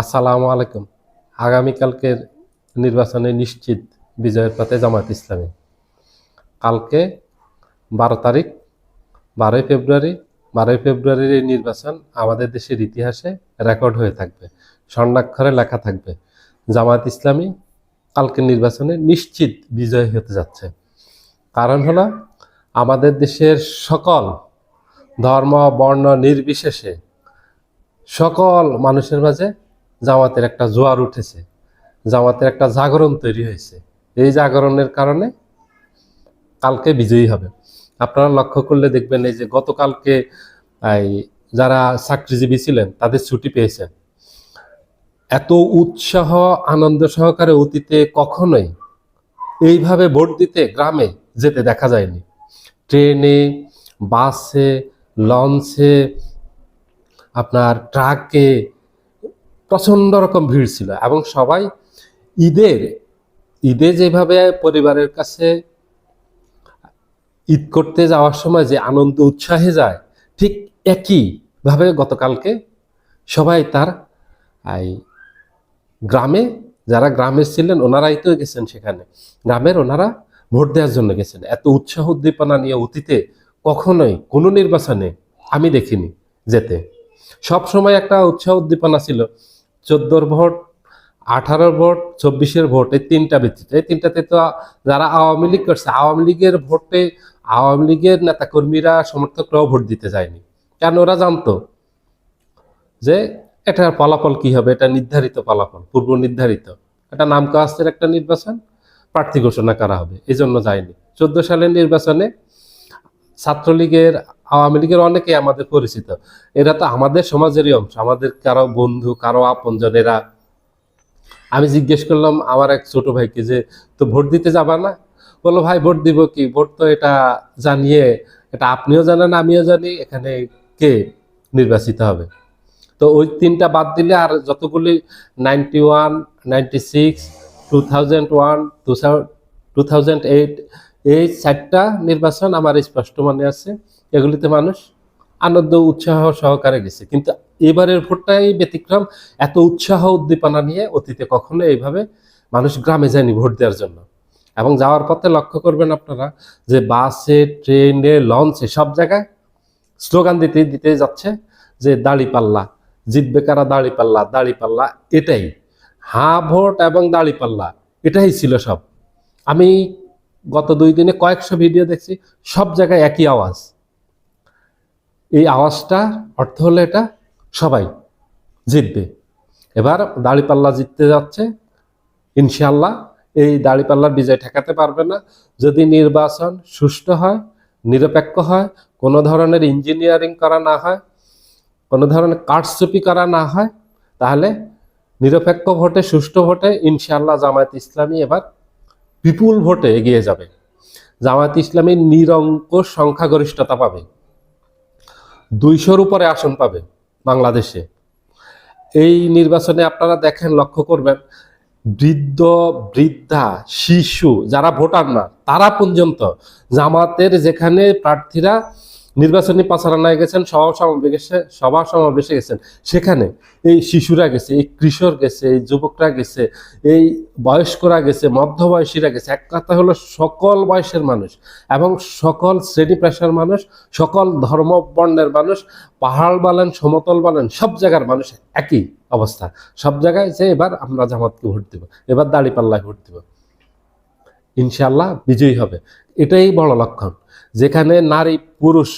আসসালামু আলাইকুম। আগামীকালকের নির্বাচনে নিশ্চিত বিজয়ের পথে জামাত ইসলামী। কালকে বারো তারিখ, বারোই ফেব্রুয়ারি, বারোই ফেব্রুয়ারির এই নির্বাচন আমাদের দেশের ইতিহাসে রেকর্ড হয়ে থাকবে, স্বর্ণাক্ষরে লেখা থাকবে। জামাত ইসলামী কালকের নির্বাচনে নিশ্চিত বিজয় হতে যাচ্ছে। কারণ হলো আমাদের দেশের সকল ধর্ম, বর্ণ নির্বিশেষে সকল মানুষের মাঝে জামাতের একটা জোয়ার উঠেছে জামাতের একটা জাগরণ তৈরি হয়েছে। এই জাগরণের কারণে কালকে বিজয়ী হবে। আপনারা লক্ষ্য করলে দেখবেন এই যে গতকালকে যারা চাকরিজীবী ছিলেন, তাদের ছুটি পেয়েছেন। এত উৎসাহ, আনন্দ সহকারে অতীতে কখনোই এইভাবে ভোট দিতে গ্রামে যেতে দেখা যায়নি। ট্রেনে, বাসে, লঞ্চে, আপনার ট্রাকে প্রচণ্ড রকম ভিড় ছিল এবং সবাই ঈদের, ঈদে যেভাবে পরিবারের কাছে ঈদ করতে যাওয়ার সময় যে আনন্দ, উৎসাহে যায়, ঠিক একইভাবে গতকালকে সবাই তার এই গ্রামে, যারা গ্রামে ছিলেন ওনারাই তো গেছেন সেখানে। গ্রামের ওনারা ভোট দেওয়ার জন্য গেছেন। এত উৎসাহ উদ্দীপনা নিয়ে অতীতে কখনোই কোনো নির্বাচনে আমি দেখিনি যেতে। সব সময় একটা উৎসাহ উদ্দীপনা ছিল চোদ্দোর ভোট, আঠারোর ভোট, চব্বিশের ভোট, এই তিনটা ভিত্তিতে এই তিনটাতে তো যারা আওয়ামী লীগ করছে, আওয়ামী লীগের ভোটে আওয়ামী লীগের নেতাকর্মীরা, সমর্থকরাও ভোট দিতে যায়নি। কেন ওরা জানতো যে এটার ফলাফল কি হবে? এটা নির্ধারিত ফলাফল, পূর্ব নির্ধারিত। এটা নাম কাস্তের একটা নির্বাচন, প্রার্থী ঘোষণা করা হবে এই জন্য যায়নি। চোদ্দ সালের নির্বাচনে ছাত্রলীগের আওয়ামী লীগের অনেকে আমাদের পরিচিত। এরা তো আমাদের সমাজেরই অংশ, আমাদের কারও বন্ধু, কারও আপনজন, এরা আমি জিজ্ঞেস করলাম আমার এক ছোট ভাইকে যে, তো ভোট দিতে যাবা না? বলল, ভাই, ভোট দিব কি? ভোট তো এটা জানিয়ে, এটা আপনিও জানেন, আমিও জানি, এখানে কে নির্বাচিত হবে? তো ওই তিনটা বাদ দিলে আর যতগুলি ninety one, ninety six, two thousand one two thousand eight এই চারটা নির্বাচন আমার স্পষ্ট মনে আছে। এগুলিতে মানুষ আনন্দ, উৎসাহ সহকারে গেছে। কিন্তু এবারের ভোটটাই ব্যতিক্রম, এত উৎসাহ উদ্দীপনা নিয়ে অতীতে কখনো এইভাবে মানুষ গ্রামে যায়নি ভোট দেওয়ার জন্য। এবং যাওয়ার পথে লক্ষ্য করবেন আপনারা যে বাসে, ট্রেনে, লঞ্চে সব জায়গায় স্লোগান দিতে দিতে যাচ্ছে যে দাড়ি পাল্লা জিতবে কারা দাড়ি পাল্লা দাড়ি পাল্লা এটাই। হা, ভোট এবং দাড়ি পাল্লা এটাই ছিল সব। আমি গত দুই দিনে কয়েকশো ভিডিও দেখছি, সব জায়গায় একই আওয়াজ। এই আওয়াজটা অর্থ হলো এটা, সবাই জিতবে। এবার দাড়িপাল্লা জিততে যাচ্ছে ইনশাল্লাহ এই দাড়িপাল্লার বিজয় ঠেকাতে পারবে না। যদি নির্বাচন সুষ্ঠু হয়, নিরপেক্ষ হয়, কোনো ধরনের ইঞ্জিনিয়ারিং করা না হয়, কোনো ধরনের কারচুপি করা না হয়, তাহলে নিরপেক্ষ ভোটে, সুষ্ঠু ভোটে ইনশাল্লাহ জামায়াত ইসলামী এবার বিপুল ভোটে এগিয়ে যাবে। জামায়াত ইসলামী নিরঙ্ক সংখ্যাগরিষ্ঠতা পাবে। দুইশোর উপরে আসন পাবে বাংলাদেশে। এই নির্বাচনে আপনারা দেখেন, লক্ষ্য করবেন, বৃদ্ধ, বৃদ্ধা, শিশু যারা ভোটার না, তারা পর্যন্ত জামাতের যেখানে প্রার্থীরা নির্বাচনী প্রচারণায় গেছেন, সভা সমাবেশে সভা সমাবেশে গেছেন। সেখানে এই শিশুরা গেছে, এই কিশোর গেছে, এই যুবকরা গেছে, এই বয়স্করা গেছে, মধ্যবয়সীরা গেছে। এক কথা হলো সকল বয়সের মানুষ এবং সকল শ্রেণি পেশার মানুষ, সকল ধর্ম বর্ণের মানুষ, পাহাড় বলেন, সমতল বলেন, সব জায়গার মানুষ একই অবস্থা। সব জায়গায় যে এবার আমরা জামাতকে ভোট দেব, এবার দাড়ি পাল্লায় ভোট দেব। ইনশাল্লাহ বিজয়ী হবে। এটাই বড় লক্ষণ। যেখানে নারী, পুরুষ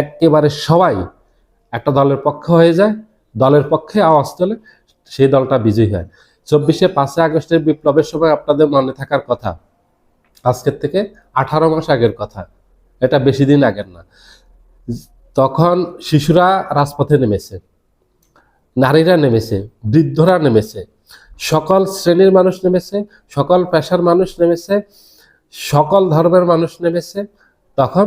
একেবারে সবাই একটা দলের পক্ষে হয়ে যায়, দলের পক্ষে আওয়াজ তোলে, সেই দলটা বিজয়ী হয়। চব্বিশে পাঁচই আগস্টের বিপ্লবের সময় আপনাদের মনে থাকার কথা, আজকের থেকে আঠারো মাস আগের কথা, এটা বেশি দিন আগের না। তখন শিশুরা রাজপথে নেমেছে, নারীরা নেমেছে, বৃদ্ধরা নেমেছে, সকল শ্রেণির মানুষ নেমেছে, সকল পেশার মানুষ নেমেছে, সকল ধর্মের মানুষ নেমেছে, তখন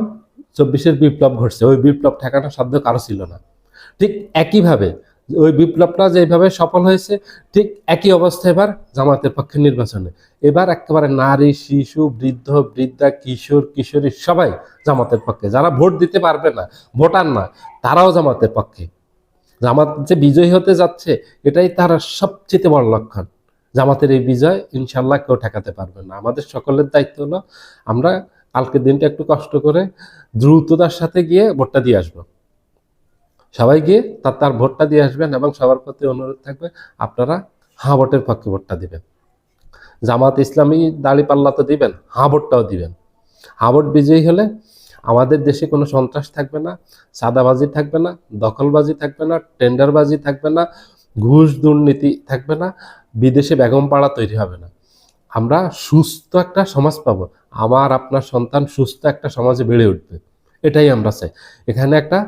চব্বিশের বিপ্লব ঘটছে, ওই বিপ্লব ঠেকানোর সাধ্য কারও ছিল না। ঠিক একইভাবে, ওই বিপ্লবটা যেভাবে সফল হয়েছে, ঠিক একই অবস্থা এবার জামাতের পক্ষে নির্বাচনে। এবার একেবারে নারী, শিশু, বৃদ্ধ, বৃদ্ধা, কিশোর, কিশোরী সবাই জামাতের পক্ষে। যারা ভোট দিতে পারবে না, ভোটার না, তারাও জামাতের পক্ষে। জামাত যে বিজয়ী হতে যাচ্ছে, এটাই তার সবচেয়ে বড় লক্ষণ। জামাতের এই বিজয় ইনশাল্লাহ কেউ ঠেকাতে পারবে না। আমাদের সকলের দায়িত্ব হলো, আমরা কালকের দিনটা একটু কষ্ট করে দ্রুততার সাথে গিয়ে ভোটটা দিয়ে আসব। সবাই গিয়ে তার তার ভোটটা দিয়ে আসবেন এবং সবার প্রতি অনুরোধ থাকবে, আপনারা হাঁ ভোটের পক্ষে ভোটটা দিবেন। জামাত ইসলামী দাড়ি পাল্লা তো দিবেন, হাঁ ভোটটাও দিবেন। হাঁ ভোট বিজয়ী হলে আমাদের দেশে কোনো সন্ত্রাস থাকবে না সাদাবাজি থাকবে না, দখলবাজি থাকবে না, টেন্ডারবাজি থাকবে না, ঘুষ দুর্নীতি থাকবে না, বিদেশে বেগম পাড়া তৈরি হবে না। আমরা সুস্থ একটা সমাজ পাবো। আমার, আপনার সন্তান সুস্থ একটা সমাজে বেড়ে উঠবে। এটাই আমরা চাই। এখানে একটা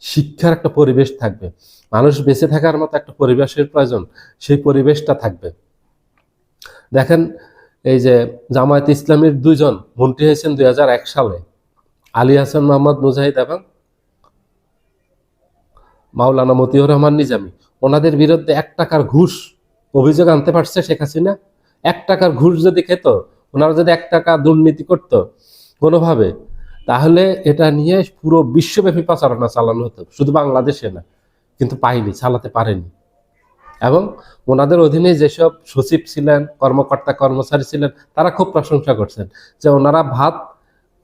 শিক্ষার একটা পরিবেশ থাকবে। মানুষ বেঁচে থাকার মতো একটা পরিবেশের প্রয়োজন। সেই পরিবেশটা থাকবে। দেখেন এই যে জামায়াত ইসলামের দুইজন মন্ত্রী হয়েছেন দুই হাজার এক সালে। আলী হাসান, মোহাম্মদ মুজাহিদ এবং মাওলানা মতিউর রহমান নিজামী। ওনাদের বিরুদ্ধে এক টাকার ঘুষ অভিযোগ আনতে পারছে শেখ হাসিনা। এক টাকার ঘুষ যদি খেত, ওনারা যদি এক টাকা দুর্নীতি করত কোনোভাবে, তাহলে এটা নিয়ে পুরো বিশ্বব্যাপী প্রচারণা চালানো হতো। শুধু বাংলাদেশে না, কিন্তু পাইনি, চালাতে পারেনি। এবং ওনাদের অধীনে যেসব সচিব ছিলেন, কর্মকর্তা, কর্মচারী ছিলেন, তারা খুব প্রশংসা করছেন যে ওনারা ভাত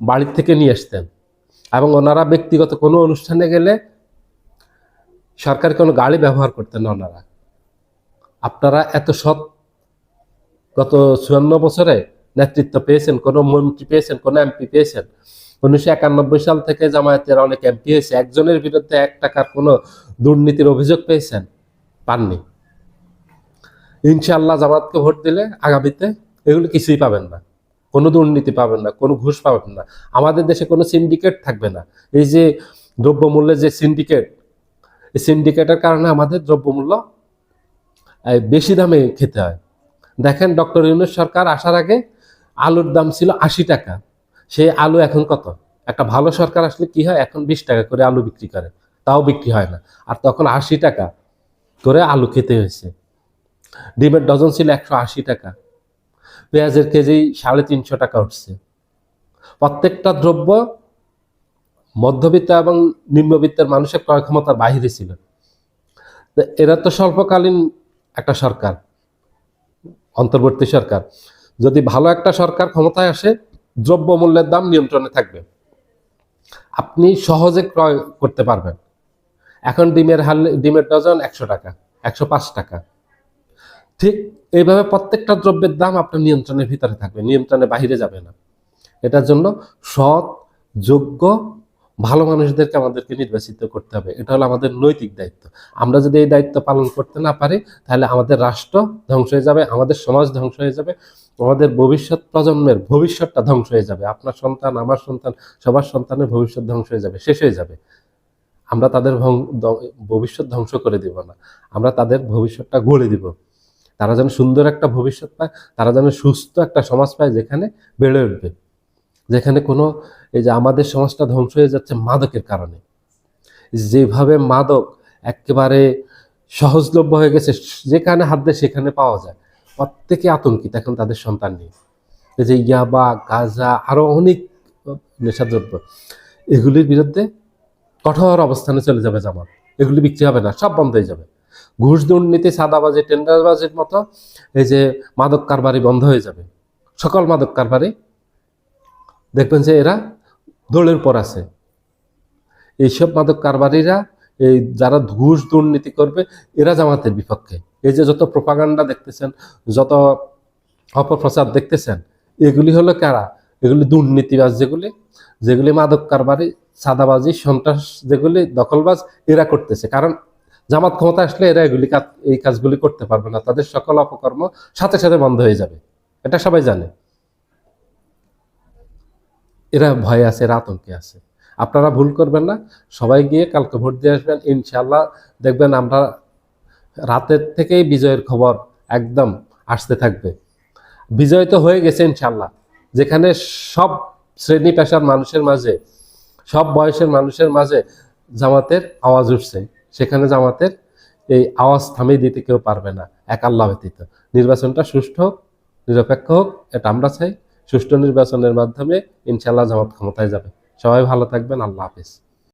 বাড়ির থেকে নিয়ে আসতেন। এবং ওনারা ব্যক্তিগত কোনো অনুষ্ঠানে গেলে সরকারি কোনো গাড়ি ব্যবহার করতেন না ওনারা। আপনারা এত সৎ গত চুয়ান্ন বছরে নেতৃত্ব পেয়েছেন, কোনো মন্ত্রী পেয়েছেন, কোনো এমপি পেয়েছেন। উনিশশো একানব্বই সাল থেকে জামায়াতের অনেক এমপি হয়েছে। একজনের বিরুদ্ধে এক টাকার কোনো দুর্নীতির অভিযোগ পেয়েছেন? পাননি। ইনশাল্লাহ জামাতকে ভোট দিলে আগামীতে এগুলো কিছুই পাবেন না। কোনো দুর্নীতি পাবেন না, কোনো ঘুষ পাবেন না। আমাদের দেশে কোনো সিন্ডিকেট থাকবে না। এই যে দ্রব্যমূল্যের যে সিন্ডিকেট, এই সিন্ডিকেটের কারণে আমাদের দ্রব্যমূল্য বেশি দামে খেতে হয়। দেখেন ডক্টর ইউনুস সরকার আসার আগে আলুর দাম ছিল আশি টাকা। সেই আলু এখন কত? একটা ভালো সরকার আসলে কি হয়? এখন বিশ টাকা করে আলু বিক্রি করে। তাও বিক্রি হয় না। আর তখন আশি টাকা করে আলু খেতে হয়েছে। ডিমের ডজন ছিল একশো আশি টাকা। পেঁয়াজের কেজি সাড়ে তিনশো টাকা উঠছে। প্রত্যেকটা দ্রব্য মধ্যবিত্ত এবং নিম্নবিত্তের মানুষের ক্রয় ক্ষমতার বাহিরে ছিল। এরা তো স্বল্পকালীন একটা সরকার। অন্তর্বর্তী সরকার। যদি ভালো একটা সরকার ক্ষমতায় আসে দ্রব্য মূল্যের দাম নিয়ন্ত্রণে থাকবে। আপনি সহজে ক্রয় করতে পারবেন। এখন ডিমের হাল, ডিমের ডজন একশো টাকা, একশো পাঁচ টাকা। ঠিক এইভাবে প্রত্যেকটা দ্রব্যের দাম আপনার নিয়ন্ত্রণের ভিতরে থাকবে নিয়ন্ত্রণের বাইরে যাবে না। এটার জন্য সৎ, যোগ্য ভালো মানুষদেরকে আমাদেরকে নির্বাচিত করতে হবে। এটা হলো আমাদের নৈতিক দায়িত্ব। আমরা যদি এই দায়িত্ব পালন করতে না পারি, তাহলে আমাদের রাষ্ট্র ধ্বংস হয়ে যাবে, আমাদের সমাজ ধ্বংস হয়ে যাবে, আমাদের ভবিষ্যৎ প্রজন্মের ভবিষ্যৎটা ধ্বংস হয়ে যাবে। আপনার সন্তান, আমার সন্তান, সবার সন্তানের ভবিষ্যৎ ধ্বংস হয়ে যাবে, শেষ হয়ে যাবে। আমরা তাদের ভবিষ্যৎ ধ্বংস করে দিব না। আমরা তাদের ভবিষ্যৎটা গড়ে দিব। তারা যেন সুন্দর একটা ভবিষ্যৎ পায়, তারা যেন সুস্থ একটা সমাজ পায়, যেখানে বেড়ে উঠবে। যেখানে কোনো এই যে আমাদের সমাজটা ধ্বংস হয়ে যাচ্ছে মাদকের কারণে। যেভাবে মাদক একেবারে সহজলভ্য হয়ে গেছে যেখানে হাত দেয় সেখানে পাওয়া যায়। প্রত্যেকে আতঙ্কিত, এখন তাদের সন্তান নিয়ে এই যে ইয়াবা, গাজা আরও অনেক নেশাদ্রব্য, এগুলির বিরুদ্ধে কঠোর অবস্থানে চলে যাবে জামাত। এগুলি বিক্রি হবে না, সব বন্ধ হয়ে যাবে। ঘুষ দুর্নীতি, সাদাবাজি, টেন্ডারবাজির মতো এই যে মাদক কারবারি বন্ধ হয়ে যাবে। সকল মাদক কারবারি দেখবেন যে এরা দোলের পর আছে। এইসব মাদক কারবারিরা, এই যারা ঘুষ দুর্নীতি করবে, এরা জামাতের বিপক্ষে। এই যে যত প্রপাগান্ডা দেখতেছেন, যত অপপ্রচার দেখতেছেন, এগুলি হলো কারা? এগুলি দুর্নীতিবাজ যেগুলি যেগুলি মাদক কারবারি সাদাবাজি সন্ত্রাস যেগুলি, দখলবাজ, এরা করতেছে। কারণ জামাত ক্ষমতা আসলে এরা এগুলি এই কাজগুলি করতে পারবে না। তাদের সকল অপকর্ম সাথে সাথে বন্ধ হয়ে যাবে। এটা সবাই জানে। এরা ভয়ে আছে, এরা আতঙ্কে আছে। আপনারা ভুল করবেন না, সবাই গিয়ে কালকে ভোট দিয়ে আসবেন ইনশাল্লাহ দেখবেন আমরা রাতের থেকেই বিজয়ের খবর একদম আসতে থাকবে। বিজয় তো হয়ে গেছে ইনশাল্লাহ যেখানে সব শ্রেণি পেশার মানুষের মাঝে, সব বয়সের মানুষের মাঝে জামাতের আওয়াজ উঠছে। সেখানে জামাতের এই আওয়াজ থামিয়ে দিতে কেউ পারবে না, এক আল্লাহ ব্যতীত। নির্বাচনটা সুষ্ঠু হোক, নিরপেক্ষ হোক, এটা আমরা চাই। সুষ্ঠু নির্বাচনের মাধ্যমে ইনশাল্লাহ জামাত ক্ষমতায় যাবে। সবাই ভালো থাকবেন আল্লাহ হাফিজ।